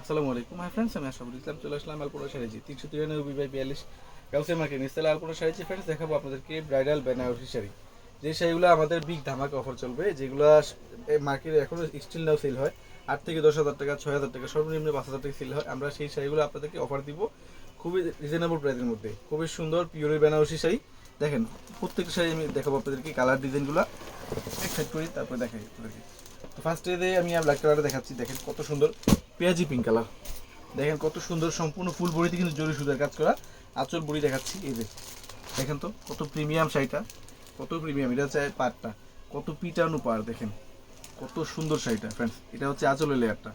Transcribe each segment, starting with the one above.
আসসালামু আলাইকুম hi friends আমি আশরাফুল ইসলাম চলে আসলাম আলপনা শাড়িজি তিনশো তিরানব্বই বাই বিয়াল্লিশ কাউসে মার্কেট নিস্তালা আলপনা শাড়িজি ফ্রেন্ডস দেখাবো আপনাদেরকে ব্রাইডাল বেনারসি শাড়ি। যে শাড়িগুলো আমাদের বিগ ধামাকা অফার চলবে, যেগুলো মার্কেটে এখনও স্টিল নাও সেল হয়। আট থেকে দশ হাজার টাকা, ছয় হাজার টাকা, সর্বনিম্ন পাঁচ হাজার টাকা সেল হয়। আমরা সেই শাড়িগুলো আপনাদেরকে অফার দিব খুবই রিজনেবল প্রাইসের মধ্যে। খুবই সুন্দর পিওরের বেনারসি শাড়ি। দেখেন, প্রত্যেকটা শাড়ি আমি দেখাবো আপনাদেরকে কালার ডিজাইনগুলো এক করি, তারপরে দেখাই আপনাদেরকে। ফার্স্টে আমি ব্ল্যাক কালারটা দেখাচ্ছি, দেখেন কত সুন্দর পেঁয়াজি পিঙ্ক কালার দেখেন কত সুন্দর সম্পূর্ণ ফুল বড়িতে কিন্তু জরি সুতার কাজ করা আঁচল বড়ি দেখাচ্ছি, এই যে। দেখেন তো, কত প্রিমিয়াম শাড়িটা, কত প্রিমিয়াম এটা হচ্ছে পাটটা, কত পিটানো পার দেখেন। কত সুন্দর শাড়িটা ফ্রেন্ডস এটা হচ্ছে আঁচলের লেয়ারটা।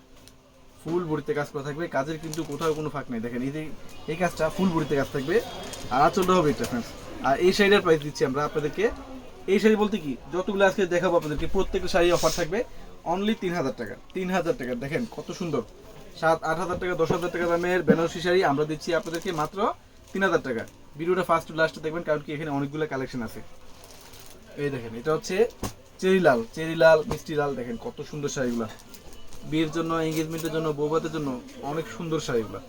ফুল বড়িতে কাজ করা থাকবে, কাজের কিন্তু কোথাও কোনো ফাঁক নেই। দেখেন, এই যে, এই কাজটা ফুল বড়িতে কাজ থাকবে, আর আঁচলটা হবে এটা ফ্রেন্ডস আর এই শাড়িটার প্রাইস দিচ্ছি আমরা আপনাদেরকে এই শাড়ি বলতে কি? যতগুলো আজকে দেখাবো আপনাদেরকে, প্রত্যেকটা শাড়ি অফার থাকবে অনলি তিন হাজার টাকা তিন হাজার টাকা দেখেন কত সুন্দর। সাত, আট হাজার টাকা, দশ হাজার টাকা দামের বেনারসি শাড়ি আমরা দিচ্ছি আপনাদেরকে মাত্র তিন হাজার টাকা। ভিডিওটা ফার্স্ট টু লাস্টে দেখবেন, কারণ কি এখানে অনেকগুলো কালেকশন আছে। এই দেখেন, এটা হচ্ছে চেরি লাল চেরি লাল মিষ্টি লাল দেখেন কত সুন্দর শাড়িগুলা। বিয়ের জন্য এঙ্গেজমেন্টের জন্য বৌভাতের জন্য অনেক সুন্দর শাড়িগুলা।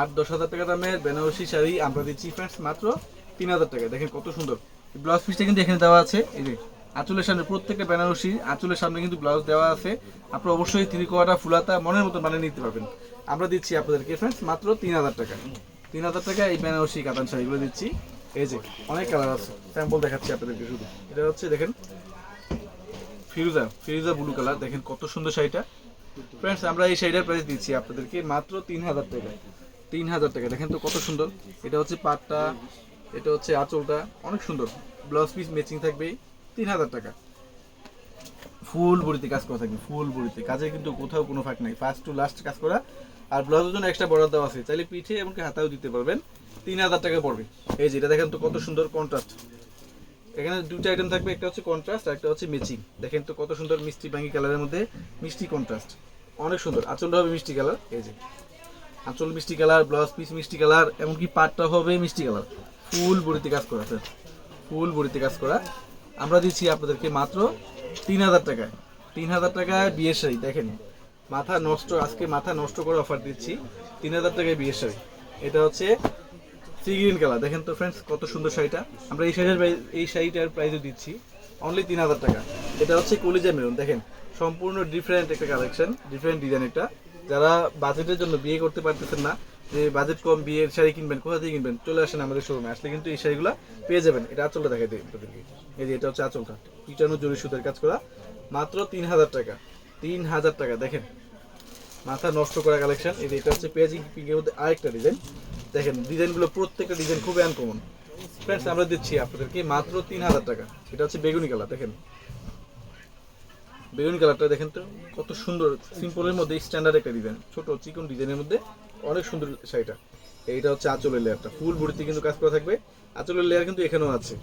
আট, দশ হাজার টাকা দামের বেনারসি শাড়ি আমরা দিচ্ছি ফ্রেন্ডস মাত্র তিন হাজার টাকা দেখেন কত সুন্দর। ব্লাউজ পিসটা কিন্তু এখানে দেওয়া আছে। এই যে আঁচলের সামনে প্রত্যেকটা বেনারসি আঁচলের সামনে কিন্তু ব্লাউজ দেওয়া আছে। আপনারা অবশ্যই থ্রি কোয়াটা ফুলাতা, মনের মতো বানিয়ে নিতে পারবেন। আমরা দিচ্ছি আপনাদেরকে ফ্রেন্ডস মাত্র তিন হাজার টাকা। তিন হাজার টাকা এই বেনারসি কাতান শাড়িগুলো দিচ্ছি। এই যে, অনেক কালার আছে। স্যাম্পল দেখাচ্ছি আপনাদেরকে শুধু। এটা হচ্ছে, দেখেন, ফিরুজা ফিরুজা ব্লু কালার দেখেন কত সুন্দর শাড়িটা। ফ্রেন্ডস আমরা এই শাড়িটার প্রাইস দিচ্ছি আপনাদেরকে মাত্র তিন হাজার টাকা। তিন হাজার টাকা। দেখেন তো কত সুন্দর। এটা হচ্ছে পাটটা এটা হচ্ছে আঁচলটা। অনেক সুন্দর। ব্লাউজ পিস ম্যাচিং থাকবে তিন হাজার টাকা। ফুল বড়িতে কাজ করা থাকবে, ফুল বড়িতে। কাজে কিন্তু কোথাও কোনো ফাঁক নাই। ফার্স্ট টু লাস্ট কাজ করা। আর ব্লাউজের জন্য এক্সট্রা বর্ডার দেওয়া আছে। চাইলে পিঠে এমনকি হাতাও দিতে পারবেন। তিন হাজার টাকা পড়বে। এই যে, এটা দেখেন তো কত সুন্দর কন্ট্রাস্ট এখানে দুটো আইটেম থাকবে। একটা হচ্ছে কন্ট্রাস্ট আর একটা হচ্ছে ম্যাচিং দেখেন তো কত সুন্দর মিষ্টি বাঙ্গি কালারের মধ্যে মিষ্টি কন্ট্রাস্ট অনেক সুন্দর। আঁচলটা হবে মিষ্টি কালার এই যে, আঁচল মিষ্টি কালার ব্লাউজ পিস মিষ্টি কালার এমনকি পাটটা হবে মিষ্টি কালার ফুল বড়িতে কাজ করা স্যার ফুল বড়িতে কাজ করা। আমরা দিচ্ছি আপনাদেরকে মাত্র তিন হাজার টাকায়। তিন হাজার টাকায় বিয়ের শাড়ি, দেখেন। মাথা নষ্ট, আজকে মাথা নষ্ট করে অফার দিচ্ছি তিন হাজার টাকায় বিয়ের শাড়ি। এটা হচ্ছে সি গ্রিন কালার দেখেন তো ফ্রেন্ডস কত সুন্দর শাড়িটা। আমরা এই শাড়ির এই শাড়িটার প্রাইসও দিচ্ছি অনলি তিন হাজার টাকা। এটা হচ্ছে কলিজা মেরুন, দেখেন। সম্পূর্ণ ডিফারেন্ট একটা কালেকশন ডিফারেন্ট ডিজাইন একটা। যারা বাজেটের জন্য বিয়ে করতে পারতেছেন না যে বাজেট কম, বিয়ের শাড়ি কিনবেন, কোথা থেকে কিনবেন, চলে আসেন আমাদের শোরুমে আসলে কিন্তু এই শাড়িগুলো পেয়ে যাবেন। এটা আঁচলটা দেখাই দিই আপনাদেরকে। এই যে এটা হচ্ছে আঁচলটা পিটানো জরি সুতার কাজ করা। মাত্র তিন হাজার টাকা। তিন হাজার টাকা, দেখেন। মাথা নষ্ট করা কালেকশন এই যে এটা হচ্ছে পেঁয়াজি পিঙ্কের মধ্যে আরেকটা ডিজাইন দেখেন ডিজাইনগুলো প্রত্যেকটা ডিজাইন খুবই আনকমন ফ্রেন্ডস আমরা দিচ্ছি আপনাদেরকে মাত্র তিন হাজার টাকা। এটা হচ্ছে বেগুনি কালার দেখেন। বেগুনি কালারটা দেখেন তো, কত সুন্দর সিম্পলের মধ্যে স্ট্যান্ডার্ড একটা ডিজাইন ছোট চিকন ডিজাইনের মধ্যে অনেক সুন্দর শাড়িটা। এইটা হচ্ছে আঁচলের লেয়ারটা ফুল বড়িতে কিন্তু কাজ করা থাকবে। আঁচলের লেয়ার কিন্তু এখানেও আছে।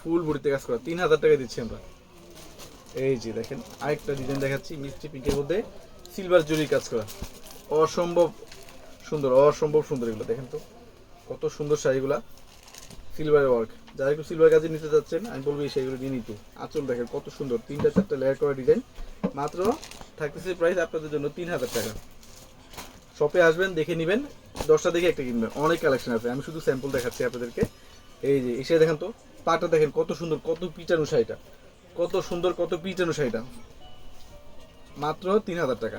ফুল বড়িতে কাজ করা। তিন হাজার টাকা দিচ্ছি আমরা। এই যে দেখেন, আরেকটা ডিজাইন দেখাচ্ছি মিষ্টি পিঙ্কের মধ্যে। সিলভার জরির কাজ করা। অসম্ভব সুন্দর অসম্ভব সুন্দর এগুলো। দেখেন তো, কত সুন্দর শাড়িগুলা। সিলভার ওয়ার্ক যারা একটু সিলভার কাজে নিতে চাচ্ছেন, আমি বলব এই শাড়িগুলো নিয়ে নিতে। আঁচল দেখেন, কত সুন্দর। তিনটা, চারটা লেয়ার করা ডিজাইন মাত্র থাকতেছে প্রাইস আপনাদের জন্য তিন হাজার টাকা। শপে আসবেন, দেখে নেবেন। দশটা দেখে একটা কিনবেন। অনেক কালেকশন আছে। আমি শুধু স্যাম্পল দেখাচ্ছি আপনাদেরকে। এই যে, এসে দেখেন তো, পাটা দেখেন কত সুন্দর, কত পিটানো শাড়িটা। কত সুন্দর, কত পিটানো শাড়িটা। মাত্র তিন হাজার টাকা।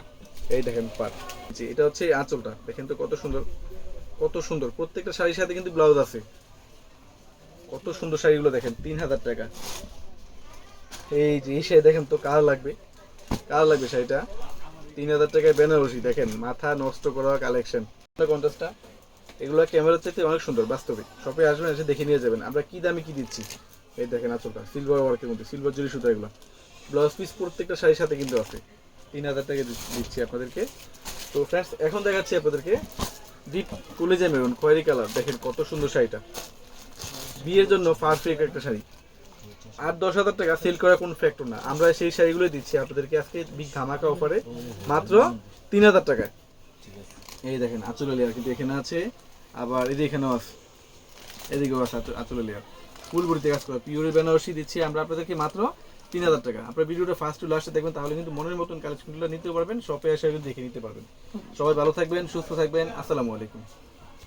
এই দেখেন পাট। জি, এটা হচ্ছে আঁচলটা। দেখেন তো কত সুন্দর কত সুন্দর। প্রত্যেকটা শাড়ির সাথে কিন্তু ব্লাউজ আছে। কত সুন্দর শাড়িগুলো দেখেন, তিন হাজার টাকা। এই যে এই দেখেন তো, কার লাগবে? কার লাগবে শাড়িটা? তিন হাজার টাকায় বেনারসি, দেখেন, মাথা নষ্ট করা কালেকশন কন্টাসটা এগুলো ক্যামেরার চাইতে অনেক সুন্দর, বাস্তবিক। শপে আসবেন, এসে দেখে নিয়ে যাবেন। আমরা কি দামে কি দিচ্ছি? এই দেখেন আঁচলটা সিলভার ওয়ার্কের মধ্যে সিলভার জরি সুতা এগুলো। ব্লাউজ পিস প্রত্যেকটা শাড়ির সাথে কিন্তু আছে। তিন হাজার টাকা দিচ্ছি আপনাদেরকে। তো ফ্রেন্ডস এখন দেখাচ্ছি আপনাদেরকে ডিপ কুলে কলেজে মেরুন খয়েরি কালার দেখেন কত সুন্দর শাড়িটা। বিয়ের জন্য পারফেক্ট একটা শাড়ি। আট দশ হাজার টাকা সেল করা কোনো ফ্যাক্টর না। আমরা সেই শাড়িগুলো দিচ্ছি আপনাদেরকে আজকে বিগ ধামাকা অফারে মাত্র তিন হাজার টাকায়। এই দেখেন, আঁচল লেয়ার কিন্তু এখানে আছে। আবার এই যে এখানেও আছে। এদিকেও আছে আঁচল- লেয়ার ফুল বড়িতে কাজ করা। পিওর বেনারসি দিচ্ছি আমরা আপনাদেরকে মাত্র তিন হাজার টাকা। আপনার ভিডিওটা ফার্স্ট টু লাস্টে দেখবেন, তাহলে কিন্তু মনের মতন কালেকশনগুলো নিতে পারবেন শপে এসে দেখে নিতে পারবেন। সবাই ভালো থাকবেন, সুস্থ থাকবেন। আসসালামু আলাইকুম।